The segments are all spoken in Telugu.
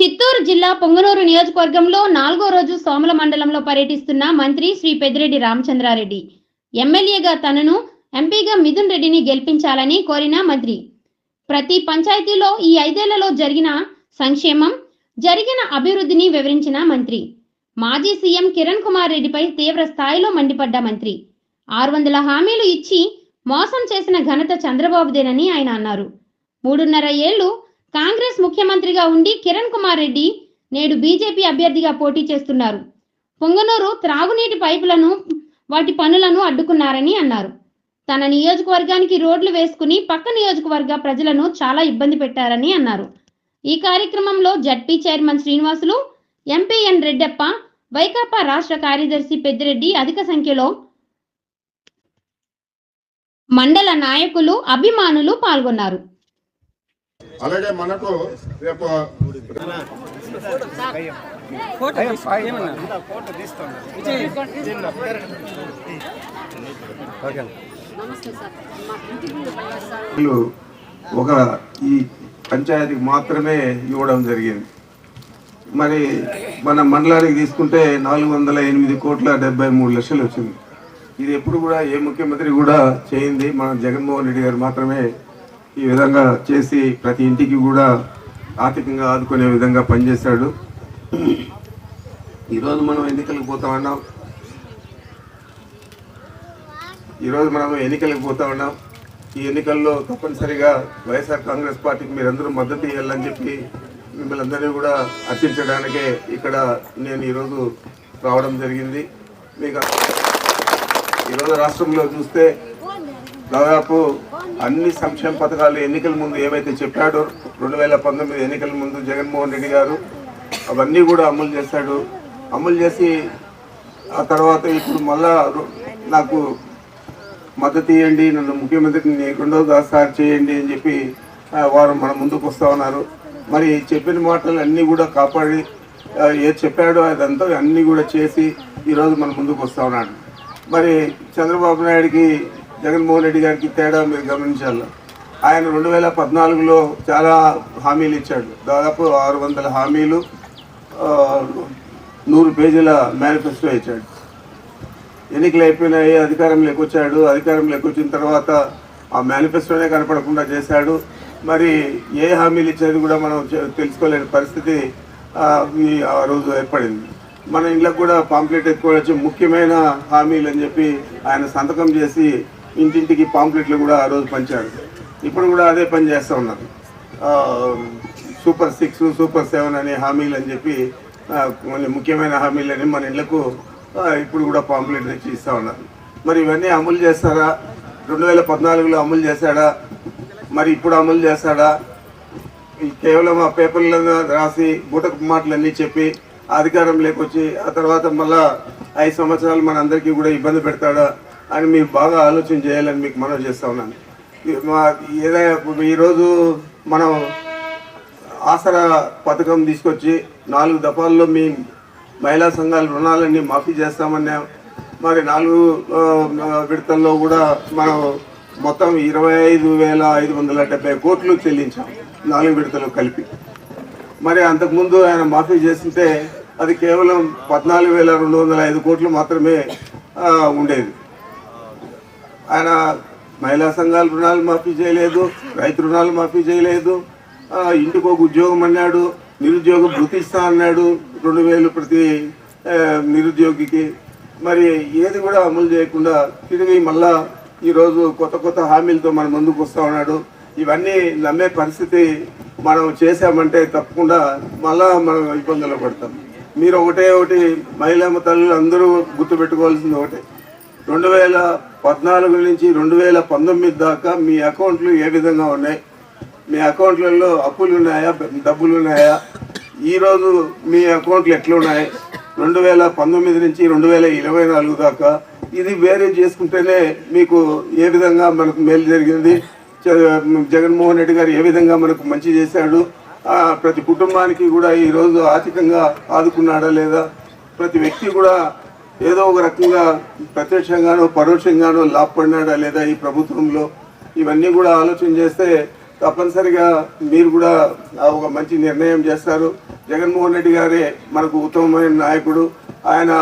చిత్తూరు జిల్లా పొంగనూరు నియోజకవర్గంలో నాలుగో రోజు సోమల మండలంలో పర్యటిస్తున్న మంత్రి శ్రీ పెద్దిరెడ్డి రామచంద్రారెడ్డి. ఎమ్మెల్యేగా తనను ఎంపీగా మిథున్ రెడ్డిని గెలిపించాలని కోరిన మంత్రి. ప్రతి పంచాయతీలో ఈ ఐదేళ్ళలో జరిగిన సంక్షేమం జరిగిన అభివృద్ధిని వివరించిన మంత్రి. మాజీ సీఎం కిరణ్ కుమార్ రెడ్డిపై తీవ్ర స్థాయిలో మండిపడ్డ మంత్రి. ఆరు వందల హామీలు ఇచ్చి మోసం చేసిన ఘనత చంద్రబాబుదేనని ఆయన అన్నారు. మూడున్నర ఏళ్ళు కాంగ్రెస్ ముఖ్యమంత్రిగా ఉండి కిరణ్ కుమార్ రెడ్డి నేడు బీజేపీ అభ్యర్థిగా పోటీ చేస్తున్నారు. పొంగనూరు త్రాగునీటి పైపులను వాటి పనులను అడ్డుకున్నారని అన్నారు. తన నియోజకవర్గానికి రోడ్లు వేసుకుని పక్క నియోజకవర్గ ప్రజలను చాలా ఇబ్బంది పెట్టారని అన్నారు. ఈ కార్యక్రమంలో ZP chairman Srinivasulu MPN Reddappa Vaikapa రాష్ట్ర కార్యదర్శి పెద్దిరెడ్డి అధిక సంఖ్యలో మండల నాయకులు అభిమానులు పాల్గొన్నారు. అలాగే మనకు రేపు ఒక ఈ పంచాయతీకి మాత్రమే ఇవ్వడం జరిగింది. మరి మన మండలానికి తీసుకుంటే నాలుగు వందల ఎనిమిది కోట్ల డెబ్బై మూడు లక్షలు వచ్చింది. ఇది ఎప్పుడు కూడా ఏ ముఖ్యమంత్రి కూడా చేయింది. మన జగన్మోహన్ రెడ్డి గారు మాత్రమే ఈ విధంగా చేసి ప్రతి ఇంటికి కూడా ఆర్థికంగా ఆదుకునే విధంగా పనిచేశాడు. ఈరోజు మనం ఎన్నికలకు పోతా ఉన్నాం ఈరోజు మనం ఎన్నికలకు పోతా ఉన్నాం ఈ ఎన్నికల్లో తప్పనిసరిగా వైఎస్ఆర్ కాంగ్రెస్ పార్టీకి మీరందరూ మద్దతు ఇవ్వాలని చెప్పి మిమ్మల్ని అందరినీ కూడా అర్చించడానికే ఇక్కడ నేను ఈరోజు రావడం జరిగింది. మీకు ఈరోజు రాష్ట్రంలో చూస్తే దాదాపు అన్ని సంక్షేమ పథకాలు ఎన్నికల ముందు ఏవైతే చెప్పాడో రెండు వేల పంతొమ్మిది ఎన్నికల ముందు జగన్మోహన్ రెడ్డి గారు అవన్నీ కూడా అమలు చేశాడు. అమలు చేసి ఆ తర్వాత ఇప్పుడు మళ్ళా నాకు మద్దతు ఇవ్వండి నన్ను ముఖ్యమంత్రిని రెండోసారి చేయండి అని చెప్పి వారు మన ముందుకు వస్తూ ఉన్నారు. మరి చెప్పిన మాటలు అన్నీ కూడా కాపాడి ఏ ఏది చెప్పాడో అదంతా అన్నీ కూడా చేసి ఈరోజు మన ముందుకు వస్తూ ఉన్నాడు. మరి చంద్రబాబు నాయుడికి జగన్మోహన్ రెడ్డి గారికి తేడా మీరు గమనించాలి? ఆయన రెండు వేల పద్నాలుగులో చాలా హామీలు ఇచ్చాడు. దాదాపు ఆరు వందల హామీలు నూరు పేజీల మేనిఫెస్టో ఇచ్చాడు. ఎన్నికలు అయిపోయినాయి అధికారం లేకొచ్చాడు. అధికారం వచ్చిన తర్వాత ఆ మేనిఫెస్టోనే కనపడకుండా చేశాడు. మరి ఏ హామీలు ఇచ్చేది కూడా మనం తెలుసుకోలేని పరిస్థితి ఆ, ఆ రోజు ఏర్పడింది. మన ఇంట్లో కూడా పాంప్లెట్ ఎత్తుకోవచ్చు ముఖ్యమైన హామీలు అని చెప్పి ఆయన సంతకం చేసి ఇంటింటికి పాంప్లెట్లు కూడా ఆ రోజు పంచాడు ఇప్పుడు కూడా అదే పని చేస్తూ ఉన్నారు. సూపర్ సిక్స్ సూపర్ సెవెన్ అనే హామీలు అని చెప్పి ఆ, కొన్ని ముఖ్యమైన హామీలని మన ఇళ్ళకు ఇప్పుడు కూడా పాంప్లెట్ తెచ్చి ఇస్తా ఉన్నారు. మరి ఇవన్నీ అమలు చేస్తారా? రెండు వేల పద్నాలుగులో అమలు చేశాడా? మరి ఇప్పుడు అమలు చేస్తాడా? కేవలం ఆ పేపర్లను రాసి బూటకు మాటలన్నీ చెప్పి అధికారం లేకొచ్చి ఆ తర్వాత మళ్ళా ఐదు సంవత్సరాలు మన అందరికీ కూడా ఇబ్బంది పెడతాడా? అని మీరు బాగా ఆలోచన చేయాలని మీకు మనవి చేస్తా ఉన్నాను. మా ఏదైనా ఈరోజు మనం ఆసరా పథకం తీసుకొచ్చి నాలుగు దఫాల్లో మీ మహిళా సంఘాల రుణాలన్నీ మాఫీ చేస్తామన్నాం మరి నాలుగు విడతల్లో కూడా మనం మొత్తం ఇరవై ఐదు వేల ఐదు వందల డెబ్బై కోట్లు చెల్లించాం నాలుగు విడతలు కలిపి. మరి అంతకుముందు ఆయన మాఫీ చేస్తుంటే అది కేవలం పద్నాలుగు వేల రెండు వందల ఐదు కోట్లు మాత్రమే ఉండేది. ఆయన మహిళా సంఘాల రుణాలు మాఫీ చేయలేదు రైతు రుణాలు మాఫీ చేయలేదు. ఇంటికి ఒక ఉద్యోగం అన్నాడు నిరుద్యోగ భృతి ఇస్తా అన్నాడు రెండు వేలు ప్రతి నిరుద్యోగికి. మరి ఏది కూడా అమలు చేయకుండా తిరిగి మళ్ళా ఈరోజు కొత్త కొత్త హామీలతో మన ముందుకు వస్తూ ఉన్నాడు. ఇవన్నీ నమ్మే పరిస్థితి మనం చేశామంటే తప్పకుండా మళ్ళా మనం ఇబ్బందులు పడతాం. మీరు ఒకటే ఒకటి మహిళా తల్లులు అందరూ గుర్తుపెట్టుకోవాల్సింది ఒకటే. రెండు వేల పద్నాలుగు నుంచి రెండు వేల పంతొమ్మిది దాకా మీ అకౌంట్లు ఏ విధంగా ఉన్నాయి? మీ అకౌంట్లలో అప్పులు ఉన్నాయా? డబ్బులు ఉన్నాయా? ఈరోజు మీ అకౌంట్లు ఎట్లున్నాయి? రెండు వేల పంతొమ్మిది నుంచి రెండు వేల ఇరవై నాలుగు దాకా ఇది వేరే చేసుకుంటేనే మీకు ఏ విధంగా మనకు మేలు జరిగింది? జగన్మోహన్ రెడ్డి గారు ఏ విధంగా మనకు మంచి చేశాడు? ప్రతి కుటుంబానికి కూడా ఈరోజు ఆర్థికంగా ఆదుకున్నాడా లేదా? ప్రతి వ్యక్తి కూడా ఏదో ఒక రకంగా ప్రత్యక్షంగానో పరోక్షంగానో లాభపడినాడా లేదా ఈ ప్రభుత్వంలో? ఇవన్నీ కూడా ఆలోచన చేస్తే తప్పనిసరిగా మీరు కూడా ఒక మంచి నిర్ణయం చేస్తారు. జగన్మోహన్ రెడ్డి గారే మనకు ఉత్తమమైన నాయకుడు. ఆయన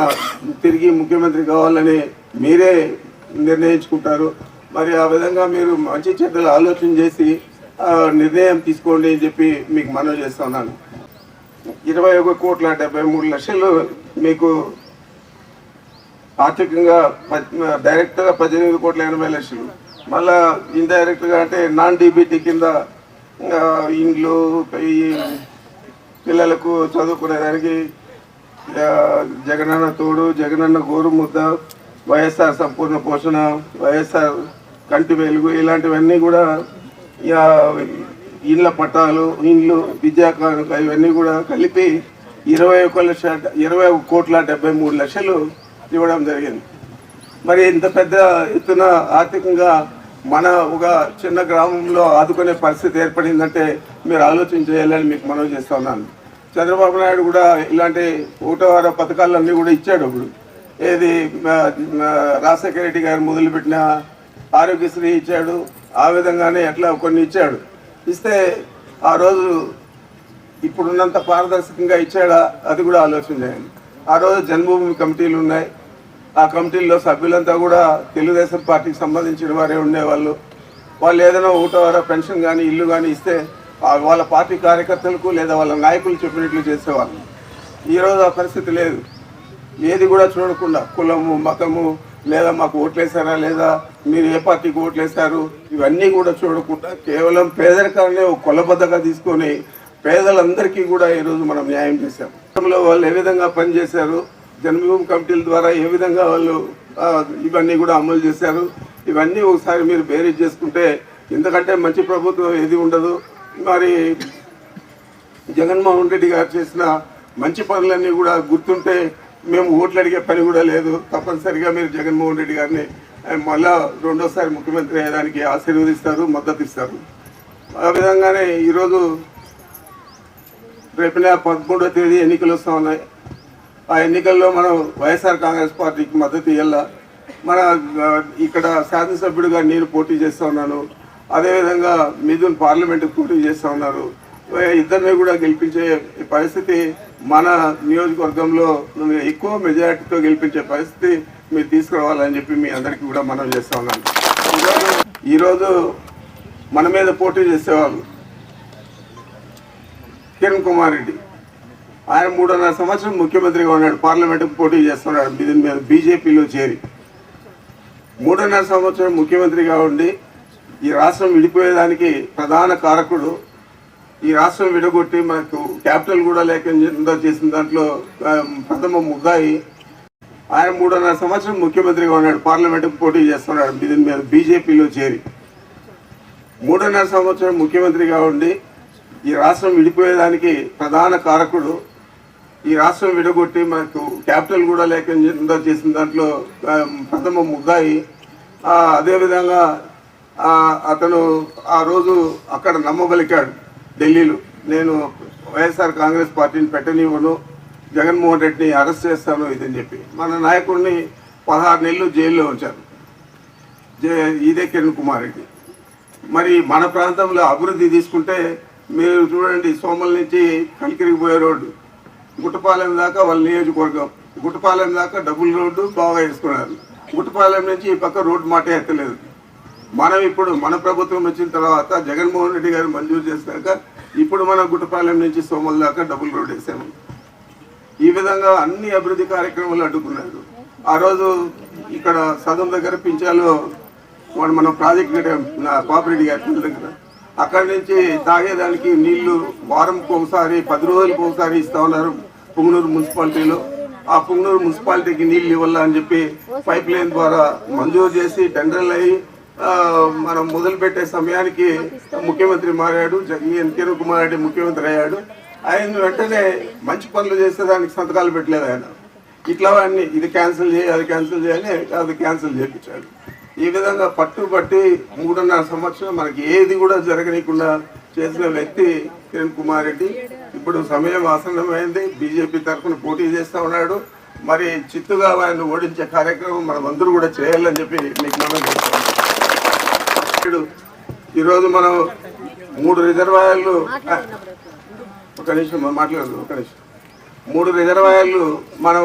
తిరిగి ముఖ్యమంత్రి కావాలని మీరే నిర్ణయించుకుంటారు. మరి ఆ విధంగా మీరు మంచి చెడ్డలు ఆలోచన చేసి నిర్ణయం తీసుకోండి అని చెప్పి మీకు మనవి చేస్తున్నాను ఇరవై ఒక కోట్ల డెబ్బై మూడు లక్షలు మీకు ఆర్థికంగా ప- డైరెక్ట్గా పద్దెనిమిది కోట్ల ఎనభై లక్షలు. మళ్ళా ఇండైరెక్ట్గా అంటే నాన్ డీబీటీ కింద ఇండ్లు ఈ పిల్లలకు చదువుకునేదానికి జగనన్న తోడు జగనన్న గోరు ముద్ద వైఎస్ఆర్ సంపూర్ణ పోషణ వైఎస్ఆర్ కంటి వెలుగు ఇలాంటివన్నీ కూడా ఆ, ఇళ్ళ పట్టాలు ఇండ్లు విద్యా కానుక ఇవన్నీ కూడా కలిపి ఇరవై ఒక లక్ష ఇరవై ఒక కోట్ల డెబ్బై మూడు లక్షలు ఇవ్వడం జరిగింది. మరి ఇంత పెద్ద ఎత్తున ఆర్థికంగా మన ఒక చిన్న గ్రామంలో ఆదుకునే పరిస్థితి ఏర్పడిందంటే మీరు ఆలోచన చేయాలని మీకు మనవి చేస్తా ఉన్నాను. చంద్రబాబు నాయుడు కూడా ఇలాంటి ఒకటో వార పథకాలన్నీ కూడా ఇచ్చాడు ఇప్పుడు. ఏది రాజశేఖర రెడ్డి గారు మొదలుపెట్టిన ఆరోగ్యశ్రీ ఇచ్చాడు ఆ విధంగానే అట్లా కొన్ని ఇచ్చాడు. ఇస్తే ఆ రోజు ఇప్పుడున్నంత పారదర్శకంగా ఇచ్చాడా అది కూడా ఆలోచన చేయండి. ఆ రోజు జన్మభూమి కమిటీలు ఉన్నాయి ఆ కమిటీల్లో సభ్యులంతా కూడా తెలుగుదేశం పార్టీకి సంబంధించిన వారే ఉండేవాళ్ళు. వాళ్ళు ఏదైనా ఒకటో పెన్షన్ కానీ ఇల్లు కానీ ఇస్తే వాళ్ళ పార్టీ కార్యకర్తలకు లేదా వాళ్ళ నాయకులు చెప్పినట్లు చేసేవాళ్ళు. ఈరోజు ఆ పరిస్థితి లేదు. ఏది కూడా చూడకుండా కులము మతము లేదా మాకు ఓట్లేసారా లేదా మీరు ఏ పార్టీకి ఓట్లేశారు ఇవన్నీ కూడా చూడకుండా కేవలం పేదరికాన్ని ఒక కొలబద్దగా తీసుకొని పేదలందరికీ కూడా ఈరోజు మనం న్యాయం చేశాం. వాళ్ళు ఏ విధంగా పనిచేశారు జన్మభూమి కమిటీల ద్వారా ఏ విధంగా వాళ్ళు ఇవన్నీ కూడా అమలు చేశారు. ఇవన్నీ ఒకసారి మీరు బేరీజ్ చేసుకుంటే ఇంతకంటే మంచి ప్రభుత్వం ఏది ఉండదు. మరి జగన్మోహన్ రెడ్డి గారు చేసిన మంచి పనులన్నీ కూడా గుర్తుంటే మేము ఓట్లు అడిగే పని కూడా లేదు. తప్పనిసరిగా మీరు జగన్మోహన్ రెడ్డి గారిని మళ్ళా రెండోసారి ముఖ్యమంత్రి అయ్యడానికి ఆశీర్వదిస్తారు మద్దతు ఇస్తారు ఆ విధంగానే ఈరోజు రేపు నెల పదమూడో తేదీ ఎన్నికలు వస్తూ ఉన్నాయి. ఆ ఎన్నికల్లో మనం వైఎస్ఆర్ కాంగ్రెస్ పార్టీకి మద్దతు ఇవ్వాల మన ఇక్కడ శాసనసభ్యుడిగా నేను పోటీ చేస్తూ ఉన్నాను. అదేవిధంగా మిథున్ పార్లమెంట్కి పోటీ చేస్తూ ఉన్నారు. ఇద్దరిని కూడా గెలిపించే పరిస్థితి మన నియోజకవర్గంలో ఎక్కువ మెజారిటీతో గెలిపించే పరిస్థితి మీరు తీసుకురావాలని చెప్పి మీ అందరికీ కూడా మనం చేస్తూ ఉన్నాను ఈరోజు మన మీద పోటీ చేసేవాళ్ళు కిరణ్ కుమార్ రెడ్డి. ఆయన మూడున్నర సంవత్సరం ముఖ్యమంత్రిగా ఉన్నాడు పార్లమెంట్కి పోటీ చేస్తున్నాడు దీని మీద బీజేపీలో చేరి. మూడున్నర సంవత్సరం ముఖ్యమంత్రిగా ఉండి ఈ రాష్ట్రం విడిపోయేదానికి ప్రధాన కారకుడు. ఈ రాష్ట్రం విడగొట్టి మనకు క్యాపిటల్ కూడా లేకుండా చేసిన దాంట్లో ప్రథమ ముద్దాయి. ఆయన మూడున్నర సంవత్సరం ముఖ్యమంత్రిగా ఉన్నాడు పార్లమెంట్కి పోటీ చేస్తున్నాడు దీని మీద బీజేపీలో చేరి. మూడున్నర సంవత్సరం ముఖ్యమంత్రిగా ఉండి ఈ రాష్ట్రం విడిపోయేదానికి ప్రధాన కారకుడు. ఈ రాష్ట్రం విడగొట్టి మనకు క్యాపిటల్ కూడా లేకుండా చేసిన దాంట్లో ప్రథమ ముద్దాయి. అదేవిధంగా అతను ఆ రోజు అక్కడ నమ్మబలికాడు ఢిల్లీలో. నేను వైఎస్ఆర్ కాంగ్రెస్ పార్టీని పెట్టనివ్వను జగన్మోహన్ రెడ్డిని అరెస్ట్ చేస్తాను ఇదని చెప్పి. మన నాయకుడిని పదహారు నెలలు జైల్లో ఉంచారు. జే- ఇదే కిరణ్ కుమార్ రెడ్డి. మరి మన ప్రాంతంలో అభివృద్ధి తీసుకుంటే మీరు చూడండి సోమల నుంచి కలికిరికి పోయే రోడ్డు. గుట్టపాలెం దాకా వాళ్ళ నియోజకవర్గం. గుట్టపాలెం దాకా డబుల్ రోడ్డు బాగా వేసుకున్నారు. గుట్టపాలెం నుంచి ఈ పక్క రోడ్డు మాట ఎత్తలేదు. మనం ఇప్పుడు మన ప్రభుత్వం వచ్చిన తర్వాత జగన్మోహన్ రెడ్డి గారు మంజూరు చేసినాక ఇప్పుడు మనం గుట్టపాలెం నుంచి సోమల దాకా డబుల్ రోడ్ వేసాము. ఈ విధంగా అన్ని అభివృద్ధి కార్యక్రమాలు అడ్డుకున్నారు. ఆ రోజు ఇక్కడ సదం దగ్గర పింఛాలో వాడు మనం ప్రాజెక్ట్ కట్టాం నా పాపిరెడ్డి గారి దగ్గర. అక్కడి నుంచి తాగేదానికి నీళ్ళు వారంకి ఒకసారి పది రోజులకు ఒకసారి ఇస్తా ఉన్నారు. పుంగనూరు మున్సిపాలిటీలో ఆ పుంగనూరు మున్సిపాలిటీకి నీళ్ళు ఇవ్వాలా అని చెప్పి పైప్ లైన్ ద్వారా మంజూరు చేసి టెండర్లు అయ్యి మనం మొదలుపెట్టే సమయానికి ముఖ్యమంత్రి మారాడు జగన్ కిరణ్ కుమార్ రెడ్డి ముఖ్యమంత్రి అయ్యాడు. ఆయన వెంటనే మంచి పనులు చేస్తే దానికి సంతకాలు పెట్టలేదు ఆయన. ఇట్లా అన్ని ఇది క్యాన్సిల్ చేయి అది క్యాన్సిల్ చేయని అది క్యాన్సిల్ చేయించాడు. ఈ విధంగా పట్టుబట్టి మూడున్నర సంవత్సరం మనకి ఏది కూడా జరగనీయకుండా చేసిన వ్యక్తి కిరణ్ కుమార్ రెడ్డి. ఇప్పుడు సమయం ఆసన్నమైంది. బీజేపీ తరఫున పోటీ చేస్తూ ఉన్నాడు. మరి చిత్తుగా ఆయన ఓడించే కార్యక్రమం మనం అందరూ కూడా చేయాలని చెప్పి మీకు మనం చేస్తాం ఇప్పుడు ఈరోజు మనం మూడు రిజర్వాయర్లు ఒక నిమిషం మాట్లాడదు ఒక నిమిషం. మూడు రిజర్వాయర్లు మనం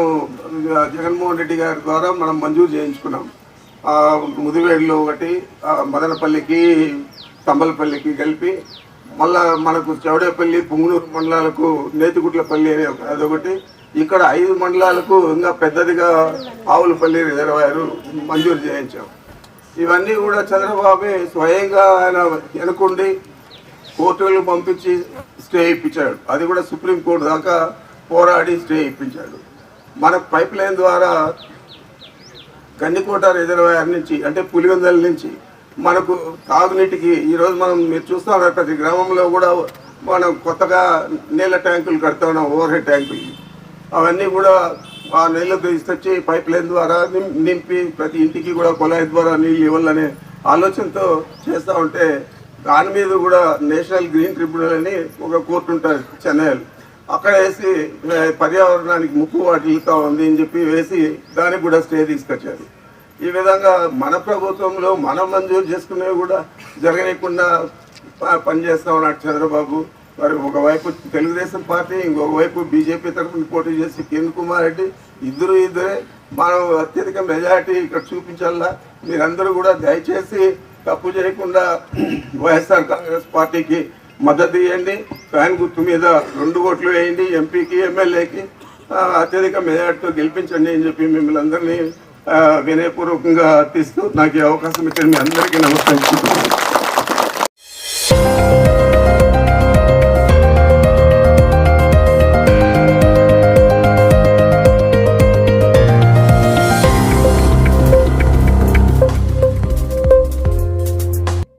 జగన్మోహన్ రెడ్డి గారి ద్వారా మనం మంజూరు చేయించుకున్నాం. ఆ, ముదివేడులో ఒకటి మదనపల్లికి తంబలపల్లికి కలిపి మళ్ళా మనకు చౌడేపల్లి పుంగనూరు మండలాలకు నేతిగుట్లపల్లి అనే అదొకటి. ఇక్కడ ఐదు మండలాలకు ఇంకా పెద్దదిగా ఆవులపల్లి రిజర్వాయర్ మంజూరు చేయించాం. ఇవన్నీ కూడా చంద్రబాబే స్వయంగా ఆయన వెనుకుండి కోర్టులు పంపించి స్టే ఇప్పించాడు. అది కూడా సుప్రీంకోర్టు దాకా పోరాడి స్టే ఇప్పించాడు. మన పైప్ లైన్ ద్వారా గన్నికోట రిజర్వాయర్ నుంచి అంటే పులివెందల నుంచి మనకు తాగునీటికి ఈరోజు మనం మీరు చూస్తాం ప్రతి గ్రామంలో కూడా మనం కొత్తగా నీళ్ళ ట్యాంకులు కడతా ఉన్నాం ఓవర్ హెడ్ ట్యాంకులు. అవన్నీ కూడా ఆ నీళ్ళు తీసుకొచ్చి పైప్ లైన్ ద్వారా నింపి ప్రతి ఇంటికి కూడా కుళాయి ద్వారా నీళ్ళు ఇవ్వాలనే ఆలోచనతో చేస్తూ ఉంటే దాని మీద కూడా నేషనల్ గ్రీన్ ట్రిబ్యునల్ అని ఒక కోర్టు ఉంటుంది చెన్నైలో. అక్కడ వేసి పర్యావరణానికి ముప్పు వాటిల్తా ఉంది అని చెప్పి వేసి దానికి కూడా స్టే తీసుకొచ్చారు. ఈ విధంగా మన ప్రభుత్వంలో మనం మంజూరు చేసుకునేవి కూడా జరగనీయకుండా ప- పనిచేస్తా ఉన్నాడు చంద్రబాబు. మరి ఒకవైపు తెలుగుదేశం పార్టీ ఇంకొకవైపు బీజేపీ తరఫున పోటీ చేసి కిరణ్ కుమార్ రెడ్డి ఇద్దరు ఇద్దరే మనం అత్యధిక మెజారిటీ ఇక్కడ చూపించాలా? మీరందరూ కూడా దయచేసి తప్పు చేయకుండా వైఎస్ఆర్ కాంగ్రెస్ పార్టీకి మద్దతు ఇవ్వండి. ఫ్యాన్ గుర్తు మీద రెండు ఓట్లు వేయండి. ఎంపీకి ఎమ్మెల్యేకి అత్యధిక మెజార్టీతో గెలిపించండి అని చెప్పి మిమ్మల్ని అందరినీ వినయపూర్వకంగా తీస్తూ నాకు ఈ అవకాశం ఇచ్చిన మీ అందరికీ నమస్కరించుకుంటున్నాను